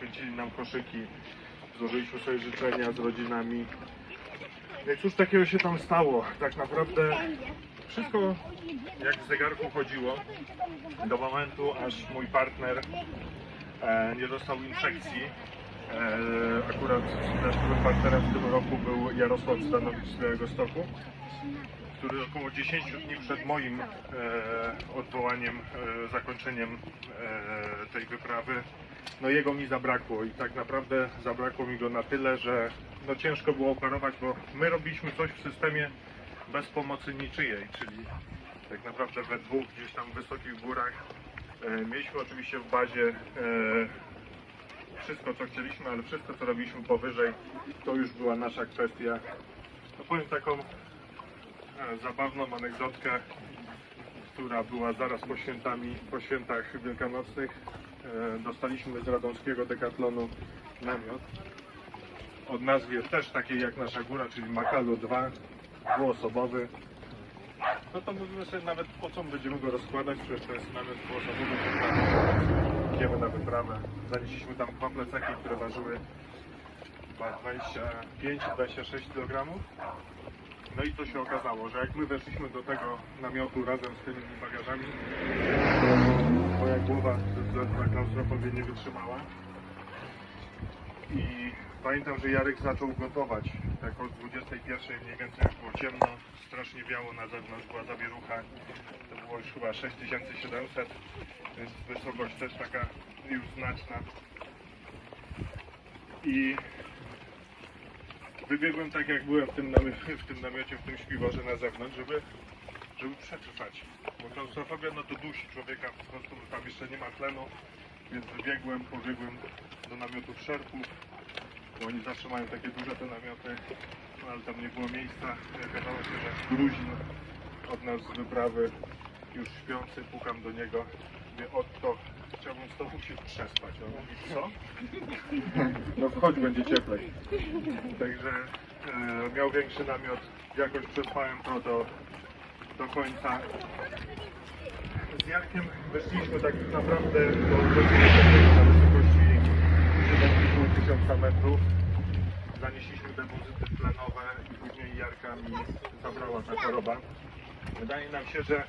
poświęcili nam koszyki, złożyliśmy sobie życzenia z rodzinami. No i cóż takiego się tam stało? Tak naprawdę wszystko jak w zegarku chodziło do momentu, aż mój partner e, nie dostał infekcji. E, akurat naszym partnerem w tym roku był Jarosław Stanowicz z Białego Stoku, który około 10 dni przed moim e, odwołaniem, e, zakończeniem e, tej wyprawy, no jego mi zabrakło i tak naprawdę zabrakło mi go na tyle, że no ciężko było operować, bo my robiliśmy coś w systemie bez pomocy niczyjej, czyli tak naprawdę we dwóch gdzieś tam w wysokich górach. E, mieliśmy oczywiście w bazie e, wszystko co chcieliśmy, ale wszystko co robiliśmy powyżej to już była nasza kwestia. No powiem taką e, zabawną anegdotkę, która była zaraz po świętami, po świętach wielkanocnych. E, dostaliśmy z radomskiego Decathlonu namiot o nazwie też takiej jak nasza góra, czyli Makalu 2, dwuosobowy. No to mówimy sobie nawet po co będziemy go rozkładać, przecież to jest namiot dwuosobowy, to idziemy na wyprawę. Zanieśliśmy tam dwa plecaki, które ważyły chyba 25-26 kg. No i co się okazało, że jak my weszliśmy do tego namiotu razem z tymi bagażami, to moja głowa na klaustrofobię nie wytrzymała. I pamiętam, że Jarek zaczął gotować. Tak o 21 mniej więcej już było ciemno, strasznie biało na zewnątrz, była zawierucha. To było już chyba 6700, więc wysokość też taka już znaczna. I wybiegłem tak jak byłem w tym namiocie, w tym śpiworze na zewnątrz, żeby, żeby przetrwać. Bo klaustrofobia no to dusi człowieka, po prostu tam jeszcze nie ma tlenu, więc wybiegłem, pobiegłem do namiotów szerpów, bo oni zawsze mają takie duże te namioty, no ale tam nie było miejsca. Okazało się, że Gruzin od nas z wyprawy już śpiący, pukam do niego, mówię, Otto, chciałbym z tobą się przespać. On mówi, co? No wchodź, będzie cieplej. Także e, miał większy namiot, jakoś przetrwałem to do, do końca. Z Jarkiem weszliśmy tak naprawdę do wysokości 7,5 tysiąca metrów. Zanieśliśmy depozyty tlenowe i później Jarka mi zabrała ta choroba. Wydaje nam się, że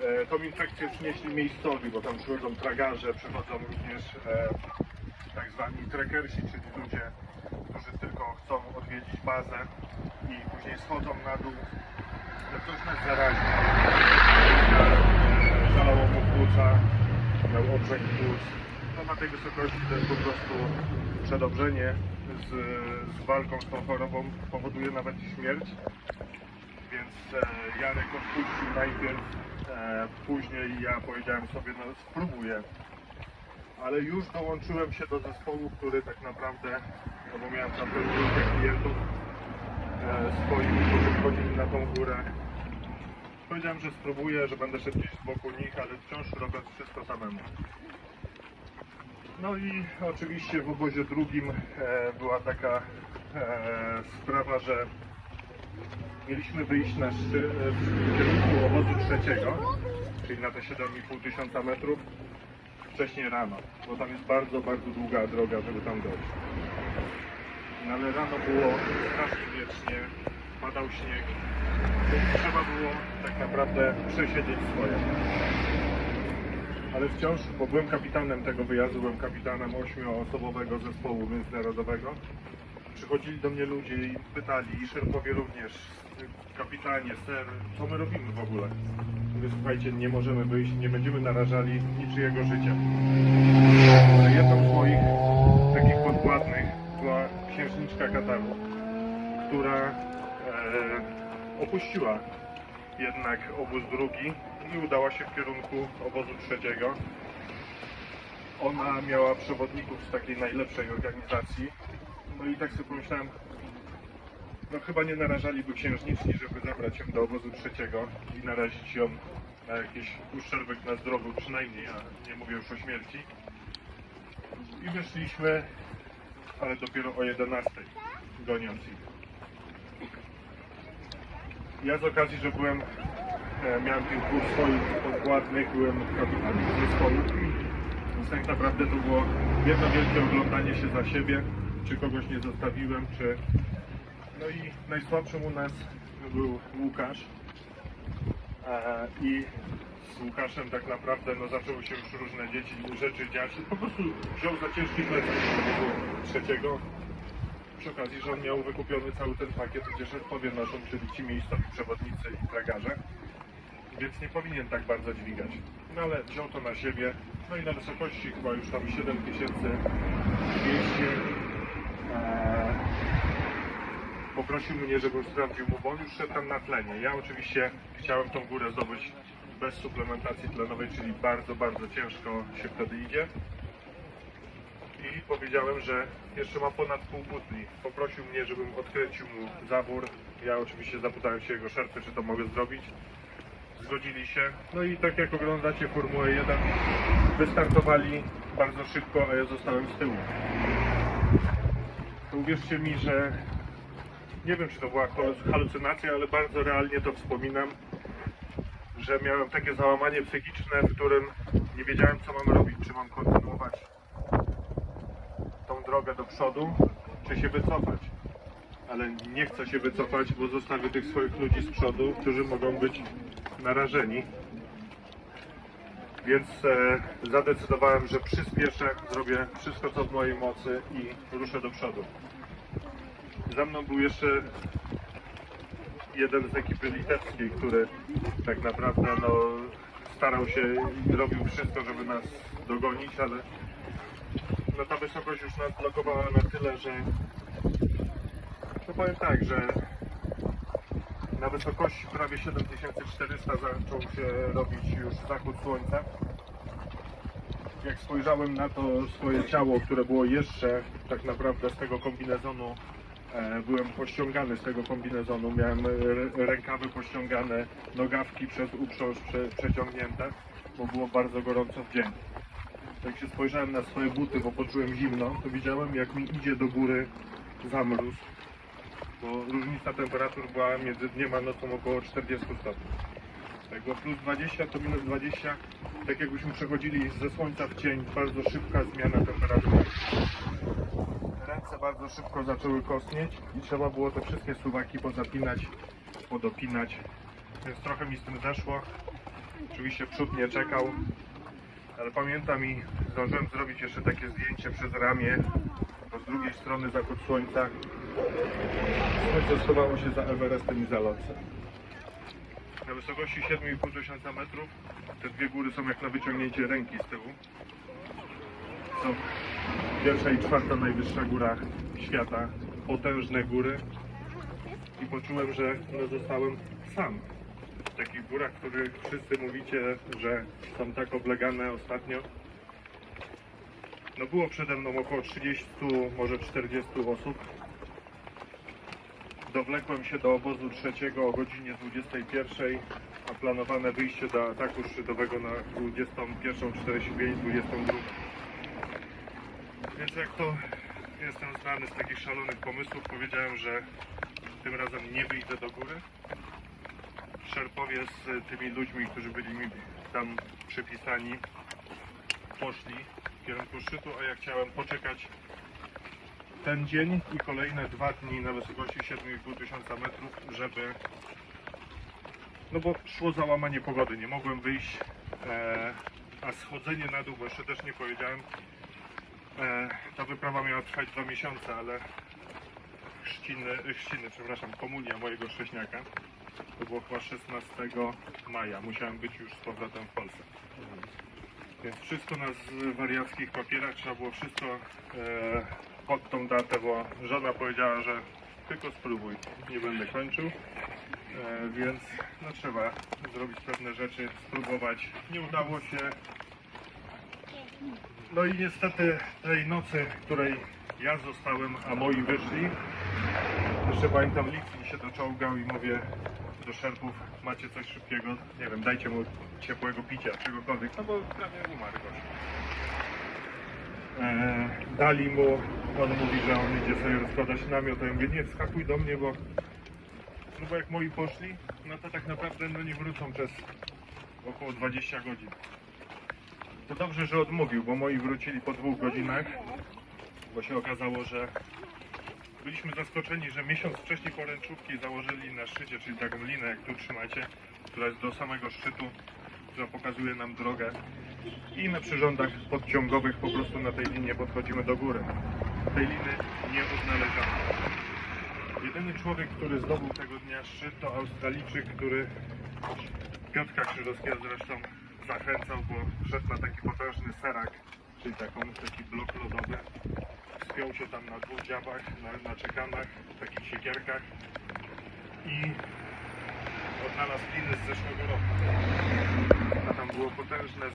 e, tą infekcję przynieśli miejscowi, bo tam przychodzą tragarze, przychodzą również e, tak zwani trekkersi, czyli ludzie, którzy tylko chcą odwiedzić bazę i później schodzą na dół. Zaraził. E, Zalało mu płuca, miał obrzęk płuc. No na tej wysokości to jest po prostu przedobrzenie z, z walką z tą chorobą powoduje nawet śmierć. Więc e, Jarek odpuścił najpierw, e, później ja powiedziałem sobie, no spróbuję. Ale już dołączyłem się do zespołu, który tak naprawdę, no bo miałem tam trójkę klientów e, swoich, którzy wchodzili na tą górę. Powiedziałem, że spróbuję, że będę szedł gdzieś z boku nich, ale wciąż robiąc wszystko samemu. No i oczywiście w obozie drugim e, była taka e, sprawa, że mieliśmy wyjść na szczy, e, w kierunku obozu trzeciego, czyli na te 7,5 tysiąca metrów wcześniej rano, bo tam jest bardzo, bardzo długa droga, żeby tam dojść. No ale rano było strasznie wiecznie, padał śnieg, więc trzeba było tak naprawdę przesiedzieć swoje. Ale wciąż, bo byłem kapitanem tego wyjazdu, byłem kapitanem ośmioosobowego zespołu międzynarodowego. Przychodzili do mnie ludzie i pytali, i szerpowie również, kapitanie, ser, co my robimy w ogóle? Mówię, słuchajcie, nie możemy wyjść, nie będziemy narażali niczyjego życia. Jedną z moich takich podwładnych była księżniczka Kataru, która e, opuściła jednak obóz drugi i udała się w kierunku obozu trzeciego. Ona miała przewodników z takiej najlepszej organizacji. No i tak sobie pomyślałem, no chyba nie narażaliby księżniczki, żeby zabrać ją do obozu trzeciego i narazić ją na jakiś uszczerbek na zdrowiu przynajmniej, a nie mówię już o śmierci. I wyszliśmy, ale dopiero o 11, goniąc ich. Ja z okazji, że byłem, e, miałem tych dwóch swoich podwładnych, byłem kapitanem zespołu, Więc tak naprawdę to było jedno wielkie oglądanie się za siebie, czy kogoś nie zostawiłem, czy... No i najsłabszym u nas był Łukasz. I z Łukaszem tak naprawdę no, zaczęły się już różne dzieci, rzeczy dziać. Po prostu wziął za ciężki plecak trzeciego. Przy okazji, że on miał wykupiony cały ten pakiet, gdzie szefowie noszą, czyli ci miejscowi przewodnicy i tragarze. Więc nie powinien tak bardzo dźwigać. No ale wziął to na siebie. No i na wysokości chyba już tam 7200 e, poprosił mnie, żebym sprawdził mu, bo on już szedł tam na tlenie. Ja oczywiście chciałem tą górę zdobyć bez suplementacji tlenowej, czyli bardzo, bardzo ciężko się wtedy idzie. I powiedziałem, że jeszcze ma ponad pół butli. Poprosił mnie, żebym odkręcił mu zabór. Ja oczywiście zapytałem się jego szerpy, czy to mogę zrobić. Zgodzili się. No i tak jak oglądacie Formułę 1, wystartowali bardzo szybko, a ja zostałem z tyłu. To uwierzcie mi, że nie wiem, czy to była halu- halucynacja, ale bardzo realnie to wspominam, że miałem takie załamanie psychiczne, w którym nie wiedziałem, co mam robić. Czy mam kontynuować tą drogę do przodu, czy się wycofać. Ale nie chcę się wycofać, bo zostawię tych swoich ludzi z przodu, którzy mogą być narażeni. Więc e, zadecydowałem, że przyspieszę, zrobię wszystko, co w mojej mocy i ruszę do przodu. Za mną był jeszcze jeden z ekipy litewskiej, który tak naprawdę no, starał się i robił wszystko, żeby nas dogonić, ale no, ta wysokość już nas blokowała na tyle, że no powiem tak, że na wysokości prawie 7400 zaczął się robić już zachód słońca. Jak spojrzałem na to swoje ciało, które było jeszcze tak naprawdę z tego kombinezonu, byłem pościągany z tego kombinezonu, miałem e, rękawy pościągane, nogawki przez uprząż prze, przeciągnięte, bo było bardzo gorąco w dzień. Jak się spojrzałem na swoje buty, bo poczułem zimno, to widziałem jak mi idzie do góry zamróz, bo różnica temperatur była między dniem a nocą około 40 stopni. Było plus 20 to minus 20, tak jakbyśmy przechodzili ze słońca w cień, bardzo szybka zmiana temperatury. Ręce bardzo szybko zaczęły kostnieć i trzeba było te wszystkie suwaki pozapinać, podopinać, więc trochę mi z tym zeszło. Oczywiście przód nie czekał, ale pamiętam i zdążyłem zrobić jeszcze takie zdjęcie przez ramię, bo z drugiej strony zachód słońca. Słońce schowało się za Everestem i za Lotcem. Na wysokości 7,5 tysiąca metrów te dwie góry są jak na wyciągnięcie ręki z tyłu. Są pierwsza i czwarta najwyższa góra świata, potężne góry i poczułem, że no, zostałem sam w takich górach, których wszyscy mówicie, że są tak oblegane ostatnio. No było przede mną około 30, może 40 osób. Dowlekłem się do obozu trzeciego o godzinie 21, a planowane wyjście do ataku szczytowego na 21.45, 22. Więc jak to jestem znany z takich szalonych pomysłów, powiedziałem, że tym razem nie wyjdę do góry. Szerpowie z tymi ludźmi, którzy byli mi tam przypisani, poszli w kierunku szczytu, a ja chciałem poczekać ten dzień i kolejne dwa dni na wysokości 7,5 tysiąca metrów, żeby. No bo szło załamanie pogody, nie mogłem wyjść, e, a schodzenie na dół, bo jeszcze też nie powiedziałem, ta wyprawa miała trwać dwa miesiące, ale chrzciny, e, chrzciny, przepraszam, komunia mojego wcześniaka, to było chyba 16 maja, musiałem być już z powrotem w Polsce. Więc wszystko na wariackich papierach, trzeba było wszystko e, pod tą datę, bo żona powiedziała, że tylko spróbuj, nie będę kończył. E, więc no, trzeba zrobić pewne rzeczy, spróbować. Nie udało się. No i niestety tej nocy, której ja zostałem, a moi wyszli, jeszcze pamiętam Litwin się doczołgał i mówię do szerpów, macie coś szybkiego, nie wiem, dajcie mu ciepłego picia, czegokolwiek, no bo prawie umarł gość. E, dali mu, on mówi, że on idzie sobie rozkładać namiot, a ja mówię, nie, wskakuj do mnie, bo no bo jak moi poszli, no to tak naprawdę no nie wrócą przez około 20 godzin. To dobrze, że odmówił, bo moi wrócili po dwóch godzinach, bo się okazało, że byliśmy zaskoczeni, że miesiąc wcześniej poręczówki założyli na szczycie, czyli taką linę, jak tu trzymacie, która jest do samego szczytu, która pokazuje nam drogę. I na przyrządach podciągowych po prostu na tej linie podchodzimy do góry. Tej liny nie odnaleziono. Jedyny człowiek, który zdobył tego dnia szczyt, to Australijczyk, który Piotrka Krzyżowskiego zresztą zachęcał, bo szedł na taki potężny serak, czyli taką, taki blok lodowy. Wspiął się tam na dwóch dziabach, na, na czekanach, takich siekierkach i odnalazł liny z zeszłego roku. A tam było potężne